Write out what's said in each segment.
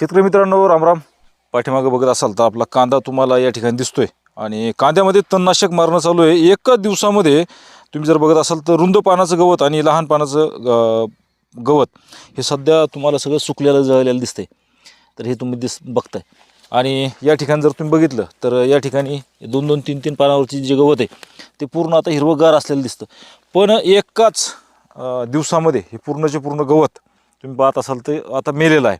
शेतकरी मित्रांनो रामराम. पाठीमागं बघत असाल तर आपला कांदा तुम्हाला या ठिकाणी दिसतोय. आणि कांद्यामध्ये तणनाशक मारणं चालू आहे. एकाच दिवसामध्ये तुम्ही जर बघत असाल तर रुंद पानाचं गवत आणि लहान पानाचं ग- गवत हे सध्या तुम्हाला सगळं सुकलेलं जळलेलं दिसतंय. तर हे तुम्ही दिस बघताय. आणि या ठिकाणी जर तुम्ही बघितलं तर या ठिकाणी दोन दोन तीन तीन पानावरची जे गवत आहे ते पूर्ण आता हिरवंगार असलेलं दिसतं. पण एकाच दिवसामध्ये हे पूर्णचे पूर्ण गवत तुम्ही पाहत असाल ते आता मेलेलं आहे.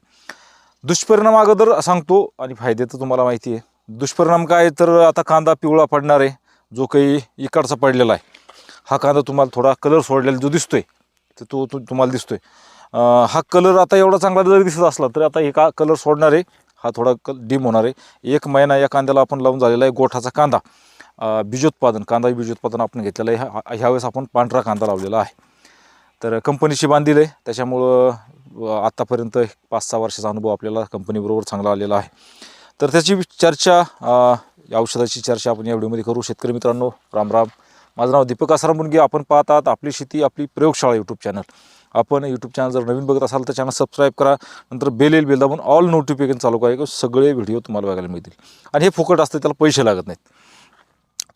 दुष्परिणाम अगोदर सांगतो आणि फायदे तर तुम्हाला माहिती आहे. दुष्परिणाम काय तर आता कांदा पिवळा पडणार आहे. जो काही इकडचा पडलेला आहे. हा कांदा तुम्हाला थोडा कलर सोडलेला जो दिसतोय तर तो तो तुम्हाला दिसतोय. हा कलर आता एवढा चांगला जरी दिसत असला तरी आता हे का कलर सोडणार आहे. हा थोडा क डिम होणार आहे. एक महिना या कांद्याला आपण लावून झालेला आहे गोठाचा कांदा. बीजोत्पादन कांदा बीजोत्पादन आपण घेतलेलं आहे. ह्या- ह्यावेळेस आपण पांढरा कांदा लावलेला आहे. तर कंपनीशी बांधील आहे. त्याच्यामुळं आत्तापर्यंत पाच सहा वर्षाचा अनुभव आपल्याला कंपनीबरोबर चांगला आलेला आहे. तर त्याची चर्चा या औषधाची चर्चा आपण या व्हिडिओमध्ये करू. शेतकरी मित्रांनो राम राम माझं नाव दीपक आसाराम मुनगे. आपण पाहतात आपली शेती आपली प्रयोगशाळा यूट्यूब चॅनल आपण यूट्यूब चॅनल जर नवीन बघत असाल तर चॅनल सबस्क्राईब करा. नंतर बेल येईल बेल दाबून ऑल नोटिफिकेशन चालू करा. की सगळे व्हिडिओ तुम्हाला बघायला मिळतील. आणि हे फुकट असतं त्याला पैसे लागत नाहीत.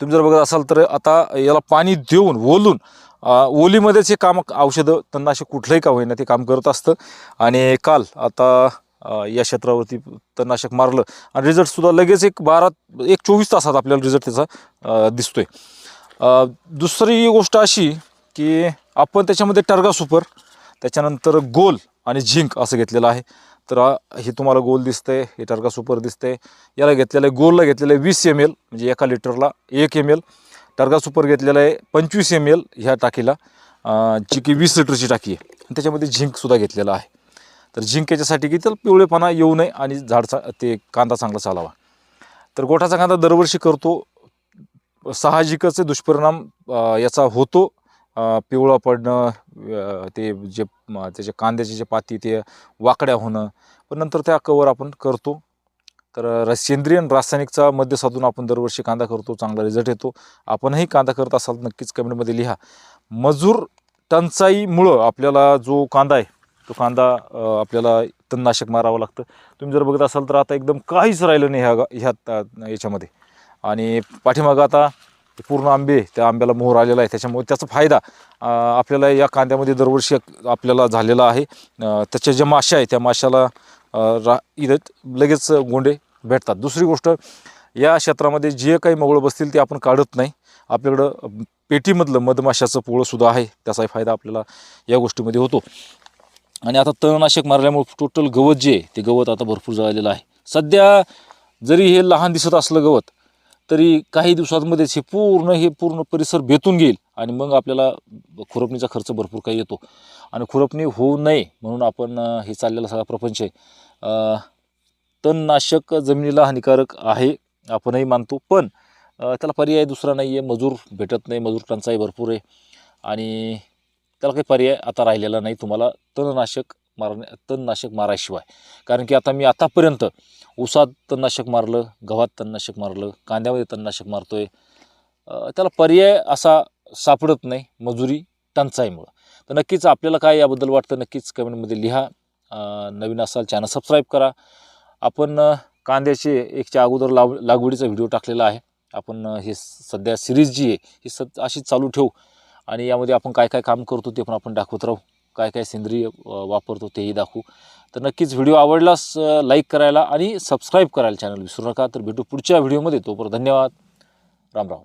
तुम्ही जर बघत असाल तर आता याला पाणी देऊन ओलून ओलीमध्येच हे काम औषधं तणनाशक कुठलंही का होईना ते काम करत असतं. आणि काल आता या क्षेत्रावरती तणनाशक मारलं आणि रिझल्टसुद्धा लगेच एक बारा एक चोवीस तासात आपल्याला रिझल्ट त्याचा दिसतो दिसतोय. दुसरी गोष्ट अशी की आपण त्याच्यामध्ये टर्गा सुपर त्याच्यानंतर गोल आणि झिंक असं घेतलेलं आहे. तर हे तुम्हाला गोल दिसतंय हे टर्गा सुपर दिसतंय. याला घेतलेलं आहे गोलला घेतलेलं आहे वीस एम एल म्हणजे एका लिटरला एक एम एल टर्गा सुपर घेतलेला आहे पंचवीस एम एल ह्या टाकीला. जी की वीस लिटरची टाकी आहे. आणि त्याच्यामध्ये झिंकसुद्धा घेतलेला आहे. तर झिंक याच्यासाठी की तर पिवळेपणा येऊ नये आणि झाडचा ते कांदा चांगला चालावा. तर गोठाचा कांदा दरवर्षी करतो. साहजिकच दुष्परिणाम याचा होतो. पिवळा पडणं ते जे त्याचे कांद्याचे जे पाती ते वाकड्या होणं. पण नंतर त्या कवर आपण करतो. तर सेंद्रिय आणि रासायनिकचा मध्य साधून आपण दरवर्षी कांदा करतो चांगला रिझल्ट येतो. आपणही कांदा करत असाल नक्कीच कमेंटमध्ये लिहा. मजूर टंचाईमुळं आपल्याला जो कांदा आहे तो कांदा आपल्याला तणनाशक मारावं लागतं. तुम्ही जर बघत असाल तर आता एकदम काहीच राहिलं नाही ह्या ह्या याच्यामध्ये. आणि पाठीमागं आता पूर्ण आंबे त्या आंब्याला मोहर आलेला आहे. त्याच्यामुळे त्याचा फायदा आपल्याला या कांद्यामध्ये दरवर्षी आपल्याला झालेला आहे. त्याच्या ज्या माशा आहे त्या माशाला रा इथं लगेच गोंडे भेटतात. दुसरी गोष्ट या क्षेत्रामध्ये जे काही मोगळं बसतील ते आपण काढत नाही. आपल्याकडं पेटीमधलं मधमाशाचं पोळंसुद्धा आहे. त्याचाही फायदा आपल्याला या गोष्टीमध्ये होतो. आणि आता तणनाशक मारल्यामुळे टोटल गवत जे आहे ते गवत आता भरपूर जळालेलं आहे. सध्या जरी हे लहान दिसत असलं गवत तरी काही दिवसांमध्येच हे पूर्ण हे पूर्ण परिसर बेतून घेईल आणि मग आपल्याला खुरपणीचा खर्च भरपूर काही येतो. आणि खुरपणी होऊ नये म्हणून आपण हे चाललेला सगळा प्रपंच आहे. तणनाशक जमिनीला हानिकारक आहे आपणही मानतो. पण त्याला पर्याय दुसरा नाही आहे मजूर भेटत नाही. मजूर टंचाई भरपूर आहे. आणि त्याला काही पर्याय आता राहिलेला नाही. तुम्हाला तणनाशक मारण्या तणनाशक मारायशिवाय. कारण की आता मी आतापर्यंत ऊसात तणनाशक मारलं गव्हात तणनाशक मारलं कांद्यामध्ये तणनाशक मारतो आहे त्याला पर्याय असा सापडत नाही मजुरी टंचाईमुळं. तर नक्कीच आपल्याला काय याबद्दल वाटतं नक्कीच कमेंटमध्ये लिहा. नवीन असाल चॅनल सबस्क्राईब करा. आपण कांद्याचे एकच्या अगोदर लाव लागवडीचा व्हिडिओ टाकलेला आहे. आपण हे सध्या सिरीज जी आहे ही स अशीच चालू ठेवू. आणि यामध्ये आपण काय काय काम करतो ते पण आपण दाखवत राहू. काय काय सेंद्रिय वापरतो तेही दाखवू. तर नक्कीच व्हिडिओ आवडलास लाईक करायला आणि सबस्क्राईब करायला चॅनल विसरू नका. तर भेटू पुढच्या व्हिडिओमध्ये. तोपर्यंत धन्यवाद. राम राम.